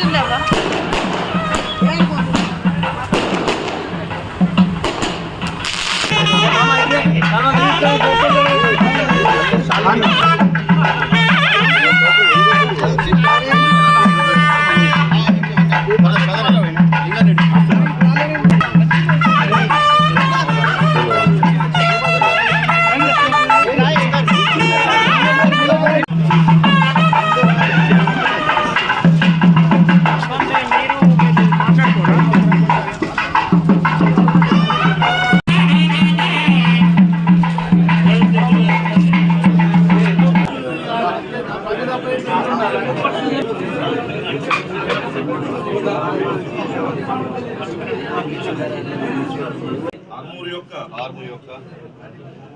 పెట్టిండమ్మా ఆర్మూర్ యొక్క ఆర్మీ యొక్క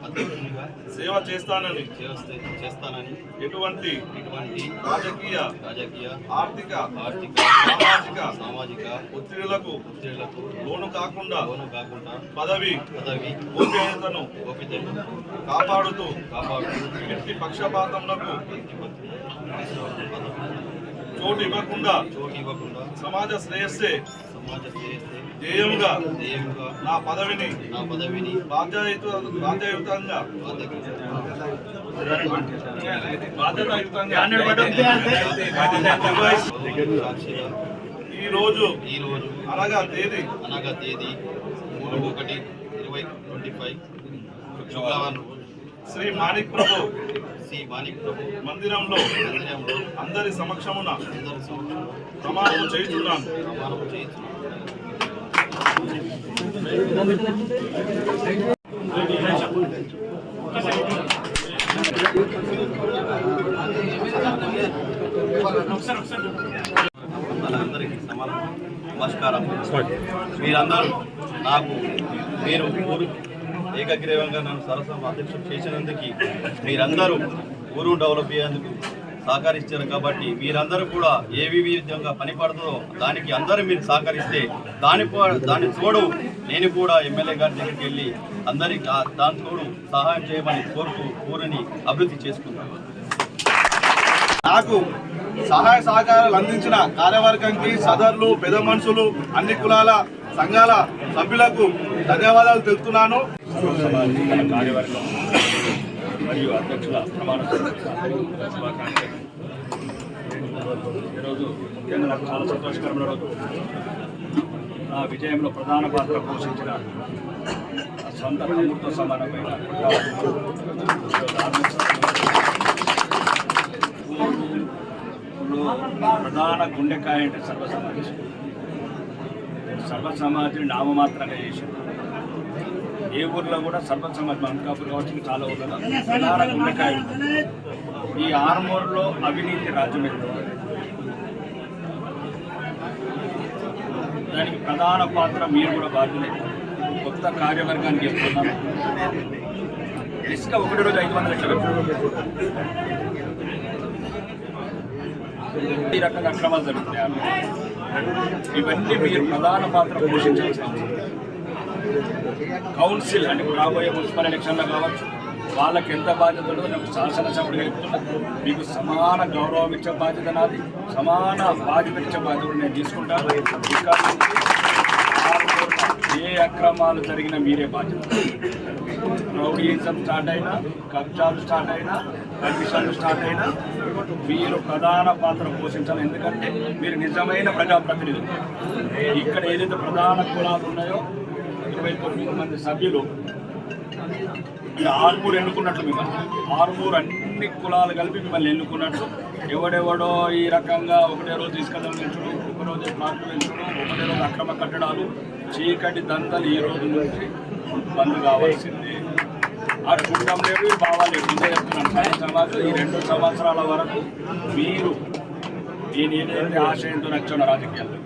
అధ్యక్షునిగా సేవ చేస్తానని చేస్తే చేస్తానని ఎటువంటి ఇటువంటి రాజకీయ రాజకీయ ఆర్థిక ఆర్థిక సామాజిక సామాజిక ఒత్తిడులకు ఒత్తిళ్ళకు లోను కాకుండా లోను కాకుండా పదవి పదవి గోప్యతను గోపితను కాపాడుతూ కాపాడుతూ వ్యక్తి పక్షపాతములకు చోటు ఇవ్వకుండా చోటు ఇవ్వకుండా సమాజ శ్రేయస్సే సమాజ శ్రేయస్సే ధ్యేయంగా ధ్యేయంగా నా పదవిని నా పదవిని బాధ్యత బాధ్యయుతంగా ఈ రోజు ఈ రోజు అనగా తేదీ? అనగా తేదీ మూడు ఒకటి ఇరవై ట్వంటీ ఫైవ్. శుక్రవారం. శ్రీ మాణిక్ ప్రభు. శ్రీ మాణిక్ ప్రభు మందిరంలో మందిరంలో అందరి సమక్షమున అందరి సమక్షంలో ప్రమాణం చేయుచున్నాను. ప్రమాణం చేయించు అందరికీ సమానం నమస్కారం. మీరందరూ నాకు మీరు ఊరు ఏకగ్రీవంగా నన్ను సరసం అధ్యక్షం చేసినందుకు మీరందరూ ఊరు డెవలప్ అయ్యేందుకు సహకరించారు కాబట్టి మీరందరూ కూడా ఏ విధంగా పనిపడుతుందో దానికి అందరూ మీరు సహకరిస్తే దాని దాని తోడు నేను కూడా ఎమ్మెల్యే గారి దగ్గరికి వెళ్ళి అందరికి దాని తోడు సహాయం చేయమని కోరుతూ ఊరిని అభివృద్ధి చేసుకుంటాను. నాకు సహాయ సహకారాలు అందించిన కార్యవర్గంకి సదర్లు పెద్ద మనుషులు అన్ని కులాల సంఘాల సభ్యులకు ధన్యవాదాలు తెలుపుతున్నాను. కార్యవర్గం మరియు అధ్యక్షుల ప్రమాణ ఈరోజు ముఖ్యంగా నాకు చాలా సంతోషకరమైన రోజు నా విజయంలో ప్రధాన పాత్ర పోషించిన సొంత తమ్ముడితో సమానమైన ప్రధాన గుండెకాయ అంటే సర్వసమాజం సర్వసమాజం నామమాత్రంగా చేసింది ఏ ఊర్లో కూడా సర్పంచ్ సమాజ్ మనకాపురం కావచ్చు చాలా ఊర్లలో. ప్రధాన గుండెకాయ ఈ ఆర్మూర్లో అవినీతి రాజ్యమైంది దానికి ప్రధాన పాత్ర మీరు కూడా బాధ్యత కొత్త కార్యవర్గానికి చెప్తున్నాను. ఇసుక ఒకటి రోజు ఐదు వందల లక్షలు. ఈ రకంగా అక్రమాలు జరుగుతున్నాయి. ఇవన్నీ మీరు ప్రధాన పాత్ర పోషించాల్సి అవసరం. కౌన్సిల్ అంటే రాబోయే మున్సిపల్ ఎలక్షన్లో కావచ్చు వాళ్ళకి ఎంత బాధ్యత ఉందో నాకు శాసనసభ్యుడిగా చెప్తున్నా మీకు సమాన గౌరవం ఇచ్చే బాధ్యత నాది సమాన బాధ్యత ఇచ్చే బాధ్యత నేను తీసుకుంటాను ఏ అక్రమాలు జరిగినా మీరే బాధ్యత. రౌడీయిజం స్టార్ట్ అయినా కబ్జాలు స్టార్ట్ అయినా కమిషన్లు స్టార్ట్ అయినా మీరు ప్రధాన పాత్ర పోషించాలి. ఎందుకంటే మీరు నిజమైన ప్రజాప్రతినిధులు. ఇక్కడ ఏదైతే ప్రధాన కులాలు ఉన్నాయో ఇరవై తొమ్మిది మంది సభ్యులు. ఈ ఆర్మూర్ ఎన్నుకున్నట్లు మిమ్మల్ని. ఆర్మూర్ అన్ని కులాలు కలిపి మిమ్మల్ని ఎన్నుకున్నట్లు. ఎవడెవడో ఈ రకంగా ఒకటే రోజు తీసుకెళ్ళడం పెంచడం ఒక రోజు ప్లాట్లు పెంచడం ఒకటే రోజు అక్రమ కట్టడాలు చీకటి దంతలు ఈ రోజు నుంచి బంద్ కావాల్సింది. ఆ చూడడం లేదు బావాలి ముందే చెప్తున్నాను. సమాజం ఈ రెండు సంవత్సరాల వరకు మీరు నేను ఏదైతే ఆశయంతో నచ్చాను రాజకీయాల్లో?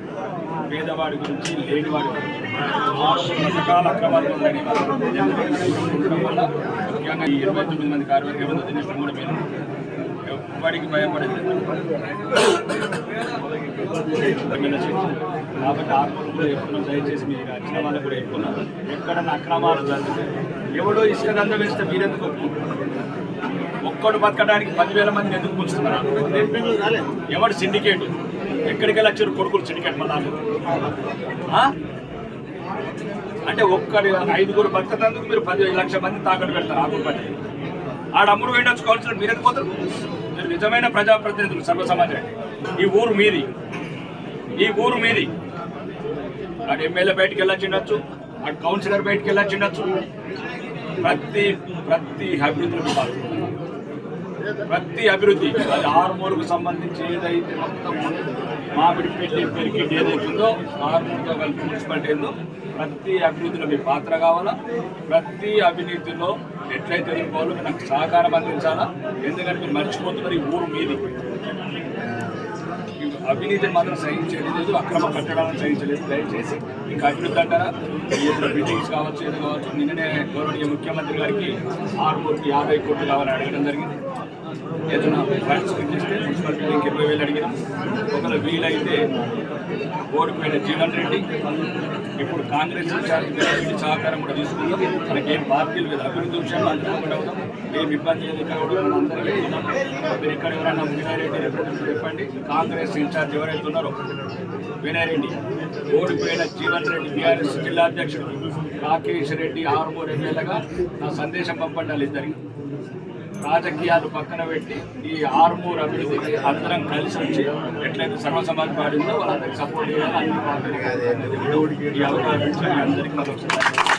పేదవాడి గురించి లేనివాడి గురించి రకాల అక్రమాలు ఉన్నాయి. ముఖ్యంగా ఈ ఇరవై తొమ్మిది మంది కార్యవర్గం మీద దినేష్ కూడా మీరు ఎవ్వడికి భయపడేది కాబట్టి ఆ రోజు కూడా చెప్తున్నాం దయచేసి మీరు వచ్చిన వాళ్ళకి కూడా చెప్తున్నాం ఎక్కడన్నా అక్రమాలు జరిగితే ఎవడో ఇసుక దంద వేస్తే మీరెందుకు ఒప్పుకుంటారు? ఒక్కడు బతకడానికి పదివేల మందిని ఎందుకు పులుస్తున్నారు? ఎవడు సిండికేట్? ఎక్కడికి వెళ్ళి వచ్చారు కొడుకులు సిండికేట్ మళ్ళీ అంటే ఒక్కడి ఐదుగురు బతకతందుకు మీరు పది లక్షల మంది తాకట్టు పెడతారు ఆకులు పట్టి. ఆడ అమ్ముడు వేయించుకోవాల్సిన కౌన్సిలర్ మీరు ఎందుకు పోతారు? మీరు నిజమైన ప్రజాప్రతినిధులు సర్వ సమాజానికి ఈ ఊరు మీది. ఈ ఊరు మీది. అటు ఎమ్మెల్యే బయటికి వెళ్ళొచ్చిండొచ్చు అటు కౌన్సిలర్ బయటికి వెళ్ళొచ్చిండొచ్చు ప్రతి ప్రతి అభివృద్ధి ప్రతి అభివృద్ధి అది ఆరుమూరుకు సంబంధించి ఏదైతే మొత్తం మామిడి పెట్టి పెరిగి ఏదైతుందో ఆరుమూరుతో కలిపి మున్సిపాలిటీ ఏందో ప్రతి అభివృద్ధిలో మీ పాత్ర కావాలా? ప్రతి అవినీతిలో ఎట్లయితే ఎదుర్కోవాలో మీరు నాకు సహకారం అందించాలా? ఎందుకంటే మీరు మర్చిపోతున్నారు ఈ ఊరు మీది. అవినీతిని మాత్రం సహించేది లేదు అక్రమ కట్టడాలను సహించలేదు. దయచేసి ఇంకా అభివృద్ధి అంటారా? బిల్డింగ్స్ కావచ్చు ఏదో కావచ్చు నిన్ననే గౌరవనీయ ముఖ్యమంత్రి గారికి ఆరు కోట్లు యాభై కోట్లు కావాలని అడగడం జరిగింది. ఏదైనా ఫ్లాట్స్ చేస్తే మున్సిపాలిటీకి ఇరవై వేలు అడిగినాం. ఒకవేళ వీలైతే ఓడిపోయిన జీవన్ రెడ్డి ఇప్పుడు కాంగ్రెస్ ఇన్ఛార్జ్ సహకారం కూడా తీసుకుందాం మనకి ఏం పార్టీలు లేదు అభివృద్ధి విషయంలో అందరూ అవుతాం ఏం ఇబ్బంది లేదు ఇక్కడ కూడా మనం మీరు ఇక్కడ ఎవరైనా వినయరెడ్డి రిప్రజెంటేటివ్ చెప్పండి. కాంగ్రెస్ ఇన్ఛార్జ్ ఎవరైతే ఉన్నారో వినయరెడ్డి ఓడిపోయిన జీవన్ రెడ్డి బీఆర్ఎస్ జిల్లా అధ్యక్షుడు. రాకేష్ రెడ్డి ఆరుమూరు ఎమ్మెల్యేగా నా సందేశం పంపండి వాళ్ళిద్దరికి రాజకీయాలు పక్కన పెట్టి ఈ ఆర్మూర్ అభివృద్ధికి అందరం కలిసి వచ్చి ఎట్లయితే సర్వ సమాజ్ పాడిందో వాళ్ళందరికీ సపోర్ట్ చేయాలి అన్ని పార్టీలు ఈ అవకాశం ఇచ్చిన మీ అందరికీ మరొకసారి